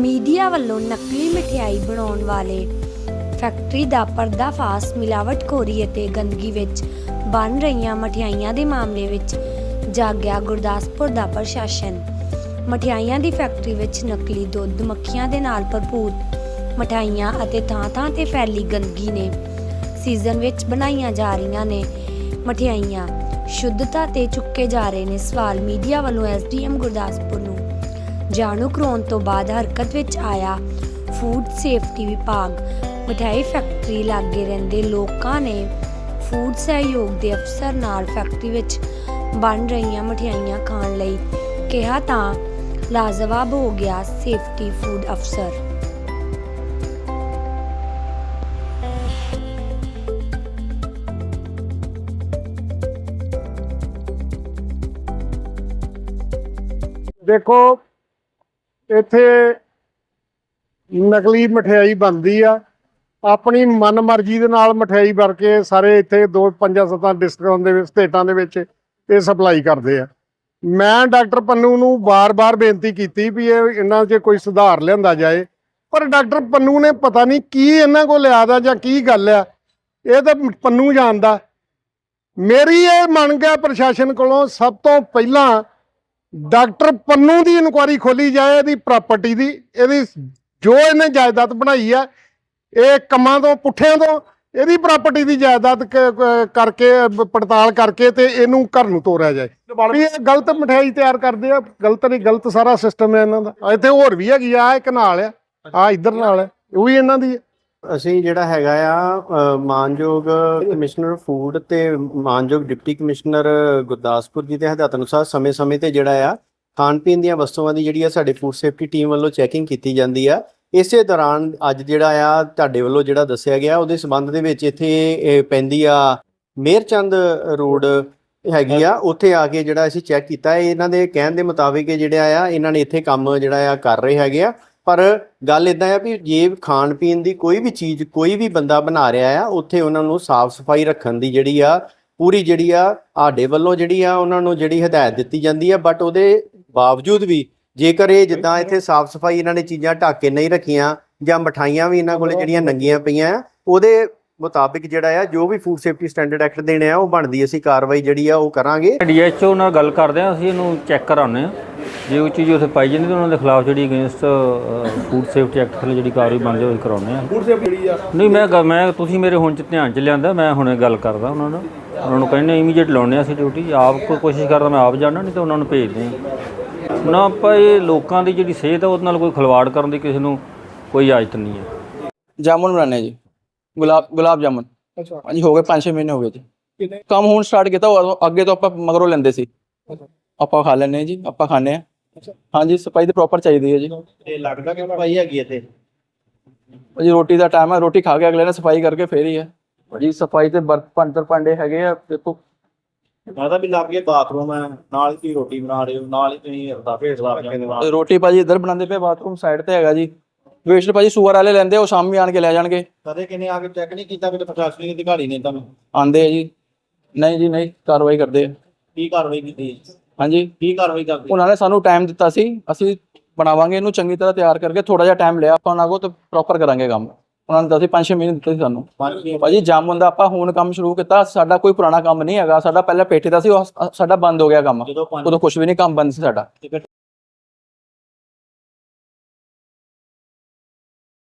Media ਵੱਲੋਂ ਨਕਲੀ ਮਠਿਆਈ ਬਣਾਉਣ ਵਾਲੇ ਫੈਕਟਰੀ ਦਾ ਪਰਦਾਫਾਸ਼ ਮਿਲਾਵਟਖੋਰੀ ਅਤੇ ਗੰਦਗੀ ਵਿੱਚ ਬਣ ਰਹੀਆਂ ਮਠਿਆਈਆਂ ਦੇ ਮਾਮਲੇ ਵਿੱਚ ਜਾਗਿਆ ਗੁਰਦਾਸਪੁਰ ਦਾ ਪ੍ਰਸ਼ਾਸਨ। ਮਠਿਆਈਆਂ ਦੀ ਫੈਕਟਰੀ ਵਿੱਚ ਨਕਲੀ ਦੁੱਧ ਮੱਖੀਆਂ ਦੇ ਨਾਲ ਭਰਪੂਰ ਮਠਿਆਈਆਂ ਅਤੇ ਥਾਂ-ਥਾਂ ਤੇ ਫੈਲੀ ਗੰਦਗੀ ਨੇ ਸੀਜ਼ਨ ਵਿੱਚ ਬਣਾਈਆਂ ਜਾ ਰਹੀਆਂ ਨੇ ਮਠਿਆਈਆਂ। ਸ਼ੁੱਧਤਾ ਤੇ ਚੁੱਕੇ ਜਾ ਰਹੇ ਨੇ ਸਵਾਲ ਮੀਡੀਆ ਵੱਲੋਂ ਐਸਡੀਐਮ ਗੁਰਦਾਸਪੁਰ ਨੂੰ। ਜਾਣੂ ਕਰਾਉਣ ਤੋਂ ਬਾਅਦ ਹਰਕਤ ਵਿੱਚ ਆਇਆ। ਫੂਡ ਸੇਫਟੀ ਵਿਭਾਗ ਮਠਿਆਈ ਫੈਕਟਰੀ ਲਾਗੇ ਰਹਿੰਦੇ ਲੋਕਾਂ ਨੇ ਫੂਡ ਸਹਿਯੋਗ ਦੇ ਅਫਸਰ ਨਾਲ ਫੈਕਟਰੀ ਵਿੱਚ ਬਣ ਰਹੀਆਂ ਮਠਿਆਈਆਂ ਖਾਣ ਲਈ ਕਿਹਾ ਤਾਂ ਲਾਜਵਾਬ ਹੋ ਗਿਆ ਸੇਫਟੀ ਫੂਡ ਅਫਸਰ। ਦੇਖੋ ਇੱਥੇ ਨਕਲੀ ਮਠਿਆਈ ਬਣਦੀ ਆ। ਆਪਣੀ ਮਨਮਰਜ਼ੀ ਦੇ ਨਾਲ ਮਠਿਆਈ ਭਰ ਕੇ ਸਾਰੇ ਇੱਥੇ ਦੋ ਪੰਜਾਂ ਸੱਤਾਂ ਡਿਸਟ੍ਰਿਕਟਾਂ ਦੇ ਵਿੱਚ, ਸਟੇਟਾਂ ਦੇ ਵਿੱਚ ਇਹ ਸਪਲਾਈ ਕਰਦੇ ਆ। ਮੈਂ ਡਾਕਟਰ ਪੰਨੂ ਨੂੰ ਬਾਰ-ਬਾਰ ਬੇਨਤੀ ਕੀਤੀ ਵੀ ਇਹ ਇਹਨਾਂ 'ਚ ਕੋਈ ਸੁਧਾਰ ਲਿਆਂਦਾ ਜਾਏ। ਪਰ ਡਾਕਟਰ ਪੰਨੂ ਨੇ ਪਤਾ ਨਹੀਂ ਕੀ ਇਹਨਾਂ ਕੋਲ ਲਿਆਦਾ ਜਾਂ ਕੀ ਗੱਲ ਆ। ਇਹ ਤਾਂ ਪੰਨੂ ਜਾਣਦਾ। ਮੇਰੀ ਇਹ ਮੰਗ ਹੈ ਪ੍ਰਸ਼ਾਸਨ ਕੋਲੋਂ ਸਭ ਤੋਂ ਪਹਿਲਾਂ ਡਾਕਟਰ ਪੰਨੂ ਦੀ ਇਨਕੁਆਰੀ ਖੋਲੀ ਜਾਏ ਇਹਦੀ ਪ੍ਰਾਪਰਟੀ ਦੀ ਇਹਦੀ ਜੋ ਇਹਨੇ ਜਾਇਦਾਦ ਬਣਾਈ ਆ ਇਹ ਕੰਮਾਂ ਤੋਂ ਪੁੱਠਿਆਂ ਤੋਂ ਇਹਦੀ ਪ੍ਰਾਪਰਟੀ ਦੀ ਜਾਇਦਾਦ ਕਰਕੇ ਪੜਤਾਲ ਕਰਕੇ ਤੇ ਇਹਨੂੰ ਘਰ ਨੂੰ ਤੋਰਿਆ ਜਾਏ। ਵੀ ਇਹ ਗਲਤ ਮਠਿਆਈ ਤਿਆਰ ਕਰਦੇ ਆ ਗਲਤ ਨਹੀਂ ਗਲਤ ਸਾਰਾ ਸਿਸਟਮ ਹੈ ਇਹਨਾਂ ਦਾ। ਆ ਇੱਥੇ ਹੋਰ ਵੀ ਹੈਗੀ ਆ ਇੱਕ ਨਾਲ ਆ ਆ ਇੱਧਰ ਨਾਲ ਹੈ ਉਹ ਵੀ ਇਹਨਾਂ ਦੀ ਹੈ ਅਸੀਂ ਜਿਹੜਾ ਹੈਗਾ ਆ ਮਾਨਯੋਗ ਕਮਿਸ਼ਨਰ ਫੂਡ ਤੇ ਮਾਨਯੋਗ ਡਿਪਟੀ ਕਮਿਸ਼ਨਰ ਗੁਰਦਾਸਪੁਰ ਜੀ ਦੇ ਹਦਾਇਤ ਅਨੁਸਾਰ ਸਮੇਂ-ਸਮੇਂ ਤੇ ਜਿਹੜਾ ਆ ਖਾਣ ਪੀਣ ਦੀਆਂ ਵਸਤੂਆਂ ਦੀ ਜਿਹੜੀ ਆ ਸਾਡੇ ਫੂਡ ਸੇਫਟੀ ਟੀਮ ਵੱਲੋਂ ਚੈਕਿੰਗ ਕੀਤੀ ਜਾਂਦੀ ਆ। ਇਸੇ ਦੌਰਾਨ ਅੱਜ ਜਿਹੜਾ ਆ, ਤੁਹਾਡੇ ਵੱਲੋਂ ਜਿਹੜਾ ਦੱਸਿਆ ਗਿਆ, ਉਹਦੇ ਸੰਬੰਧ ਦੇ ਵਿੱਚ ਇੱਥੇ ਪੈਂਦੀ ਆ ਮੇਰਚੰਦ ਰੋਡ ਹੈਗੀ ਆ, ਉੱਥੇ ਆ ਕੇ ਜਿਹੜਾ ਅਸੀਂ ਚੈੱਕ ਕੀਤਾ। ਇਹਨਾਂ ਦੇ ਕਹਿਣ ਦੇ ਮੁਤਾਬਿਕ ਜਿਹੜਾ ਆ, ਇਹਨਾਂ ਨੇ ਇੱਥੇ ਕੰਮ ਜਿਹੜਾ ਆ ਕਰ ਰਹੇ ਹੈਗੇ ਆ। ਪਰ ਗੱਲ ਇਦਾਂ ਆ ਵੀ ਜੇ ਖਾਣ ਪੀਣ ਦੀ ਕੋਈ ਵੀ ਚੀਜ਼, ਕੋਈ ਵੀ ਬੰਦਾ ਬਣਾ ਰਿਹਾ ਆ, ਉੱਥੇ ਉਹਨਾਂ ਨੂੰ ਸਾਫ਼ ਸਫ਼ਾਈ ਰੱਖਣ ਦੀ ਜਿਹੜੀ ਆ, ਪੂਰੀ ਜਿਹੜੀ ਆ ਆਡੇ ਵੱਲੋਂ ਜਿਹੜੀ ਆ, ਉਹਨਾਂ ਨੂੰ ਜਿਹੜੀ ਹਦਾਇਤ ਦਿੱਤੀ ਜਾਂਦੀ ਆ ਬਟ ਉਹਦੇ ਬਾਵਜੂਦ ਵੀ ਜੇਕਰ ਇਹ ਜਿੱਦਾਂ ਇੱਥੇ ਸਾਫ਼ ਸਫ਼ਾਈ ਇਹਨਾਂ ਨੇ ਚੀਜ਼ਾਂ ਢੱਕ ਕੇ ਨਹੀਂ ਰੱਖੀਆਂ ਜਾਂ ਮਠਾਈਆਂ ਵੀ ਇਹਨਾਂ ਕੋਲੇ ਜਿਹੜੀਆਂ ਨੰਗੀਆਂ ਪਈਆਂ ਉਹਦੇ ਮੁਤਾਬਿਕ ਜਿਹੜਾ ਆ, ਜੋ ਵੀ ਫੂਡ ਸੇਫਟੀ ਸਟੈਂਡਰਡ ਐਕਟ ਦੇਣੇ ਆ, ਉਹ ਬਣਦੀ, ਅਸੀਂ ਕਾਰਵਾਈ ਜਿਹੜੀ ਆ, ਉਹ ਕਰਾਂਗੇ। ਡੀਐਚਓ ਨਾਲ ਗੱਲ ਕਰਦੇ ਹਾਂ ਅਸੀਂ ਇਹਨੂੰ ਚੈੱਕ ਕਰਾਉਂਦੇ ਹਾਂ ਜੇ ਕੋਈ ਚੀਜ਼ ਉੱਥੇ ਪਾਈ ਜਾਂਦੀ ਤਾਂ ਉਹਨਾਂ ਦੇ ਖਿਲਾਫ ਜਿਹੜੀ ਅਗੇਂਸਟ ਫੂਡ ਸੇਫਟੀ ਐਕਟ ਥੱਲੇ ਜਿਹੜੀ ਕਾਰਵਾਈ ਬਣਦੀ ਉਹ ਕਰਾਉਂਦੇ ਹਾਂ ਫੂਡ ਸੇਫਟੀ ਜਿਹੜੀ ਆ। ਨਹੀਂ ਮੈਂ ਗ- ਮੈਂ ਤੁਸੀਂ ਮੇਰੇ ਹੁਣ ਚ ਧਿਆਨ ਚ ਲਿਆਂਦਾ ਮੈਂ ਹੁਣੇ ਗੱਲ ਕਰਦਾ ਉਹਨਾਂ ਨਾਲ ਉਹਨਾਂ ਨੂੰ ਕਹਿੰਦੇ ਇਮੀਡੀਏਟ ਲਾਉਣੇ ਆ ਅਸੀਂ ਡਿਊਟੀ ਆਪ ਕੋਈ ਕੋਸ਼ਿਸ਼ ਕਰਦਾ ਮੈਂ ਆਪ ਜਾਣਾ ਨਹੀਂ ਤਾਂ ਉਹਨਾਂ ਨੂੰ ਭੇਜਦੇ ਹਾਂ ਨਾ ਆਪਾਂ ਇਹ ਲੋਕਾਂ ਦੀ ਜਿਹੜੀ ਸਿਹਤ ਆ ਉਹਦੇ ਨਾਲ ਕੋਈ ਖਿਲਵਾੜ ਕਰਨ ਦੀ ਕਿਸੇ ਨੂੰ ਕੋਈ ਇਜਾਜ਼ਤ ਨਹੀਂ ਹੈ ਜਾਮੁਨ ਬਣਾਉਣੇ ਆ ਜੀ। ਗੁਲਾਬ ਗੁਲਾਬ ਜਾਮੁਨ। ਅੱਛਾ। ਹਾਂਜੀ ਹੋ ਗਏ 5-6 ਮਹੀਨੇ ਹੋ ਗਏ ਜੀ। ਕਿੰਨੇ? ਕੰਮ ਹੁਣ ਸਟਾਰਟ ਕੀਤਾ ਅੱਗੇ ਤੋਂ ਆਪਾਂ ਮਗਰੋਂ ਲੈਂਦੇ ਸੀ। ਆਪਾਂ ਖਾ ਲੈਂਦੇ ਹਾਂ ਜੀ ਆਪਾਂ ਖਾਂਦੇ ਆ। ਹਾਂਜੀ ਸਫ਼ਾਈ ਤੇ ਪ੍ਰੋਪਰ ਚਾਹੀਦੀ ਹੈ ਜੀ। ਇਹ ਲੱਗਦਾ ਕਿ ਭਾਈ ਹੈਗੀ ਇੱਥੇ? ਜੀ ਰੋਟੀ ਦਾ ਟਾਈਮ ਹੈ ਰੋਟੀ ਖਾ ਕੇ ਅਗਲੇ ਨੇ ਸਫ਼ਾਈ ਕਰਕੇ ਫੇਰ ਹੀ ਹੈ। ਜੀ ਸਫ਼ਾਈ ਤੇ ਬਰਤ ਭਾਂਡਰ ਭਾਂਡੇ ਹੈਗੇ ਆ ਦੇਖੋ। ਮਾਤਾ ਵੀ ਲੱਗ ਗਿਆ ਬਾਥਰੂਮ ਹੈ ਨਾਲ ਹੀ ਰੋਟੀ ਬਣਾ ਰਹੇ ਹੋ ਨਾਲ ਹੀ ਤੁਸੀਂ ਅਰਦਾ ਭੇਜ ਲਾ ਕੇ ਰੋਟੀ ਭਾਜੀ ਇੱਧਰ ਬਣਾਉਂਦੇ ਪਏ ਬਾਥਰੂਮ ਸਾਈਡ ਤੇ ਹੈਗਾ ਜੀ। ਵੇਸਟ ਭਾਜੀ ਸੂਅਰ ਵਾਲੇ ਲੈਂਦੇ ਆ, ਉਹ ਸ਼ਾਮੀ ਆਣ ਕੇ ਲੈ ਜਾਣਗੇ। ਕਦੇ ਕਿਨੇ ਆ ਕੇ ਚੈੱਕ ਨਹੀਂ ਕੀਤਾ ਕਿ ਪ੍ਰਸ਼ਾਸਨਿਕ ਅਧਿਕਾਰੀ ਨੇ ਤੁਹਾਨੂੰ? ਆਂਦੇ ਆ ਜੀ। ਨਹੀਂ ਜੀ ਨਹੀਂ ਕਾਰਵਾਈ ਕਰਦੇ ਆ। ਕੀ ਕਾਰਵਾਈ ਕੀਤੀ? ਹਾਂਜੀ। ਕੀ ਕਾਰਵਾਈ ਕਰਦੇ? ਉਹਨਾਂ ਨੇ ਸਾਨੂੰ ਟਾਈਮ ਦਿੱਤਾ ਸੀ। ਅਸੀਂ ਬਣਾਵਾਂਗੇ ਇਹਨੂੰ ਚੰਗੀ ਤਰ੍ਹਾਂ ਤਿਆਰ ਕਰਕੇ ਥੋੜਾ ਜਿਹਾ ਟਾਈਮ ਲਿਆ। ਆਪਾਂ ਉਹਨਾਂ ਕੋਲ ਤੇ ਪ੍ਰੋਪਰ ਕਰਾਂਗੇ ਕੰਮ। ਉਹਨਾਂ ਨੇ ਦੱਸੀ 5-6 ਮਹੀਨੇ ਦਿੱਤੇ ਸੀ ਸਾਨੂੰ। ਭਾਜੀ ਜਾਮੁਨ ਦਾ ਆਪਾਂ ਹੁਣ ਕੰਮ ਸ਼ੁਰੂ ਕੀਤਾ। ਸਾਡਾ ਕੋਈ ਪੁਰਾਣਾ ਕੰਮ ਨਹੀਂ ਹੈਗਾ। ਸਾਡਾ ਪਹਿਲਾਂ ਪੇਠੇ ਦਾ ਸੀ ਉਹ ਸਾਡਾ ਬੰਦ ਹੋ ਗਿਆ ਕੰਮ। ਉਦੋਂ ਕੁਝ ਵੀ ਨਹੀਂ ਕੰਮ ਬੰਦ ਸੀ ਸਾਡਾ।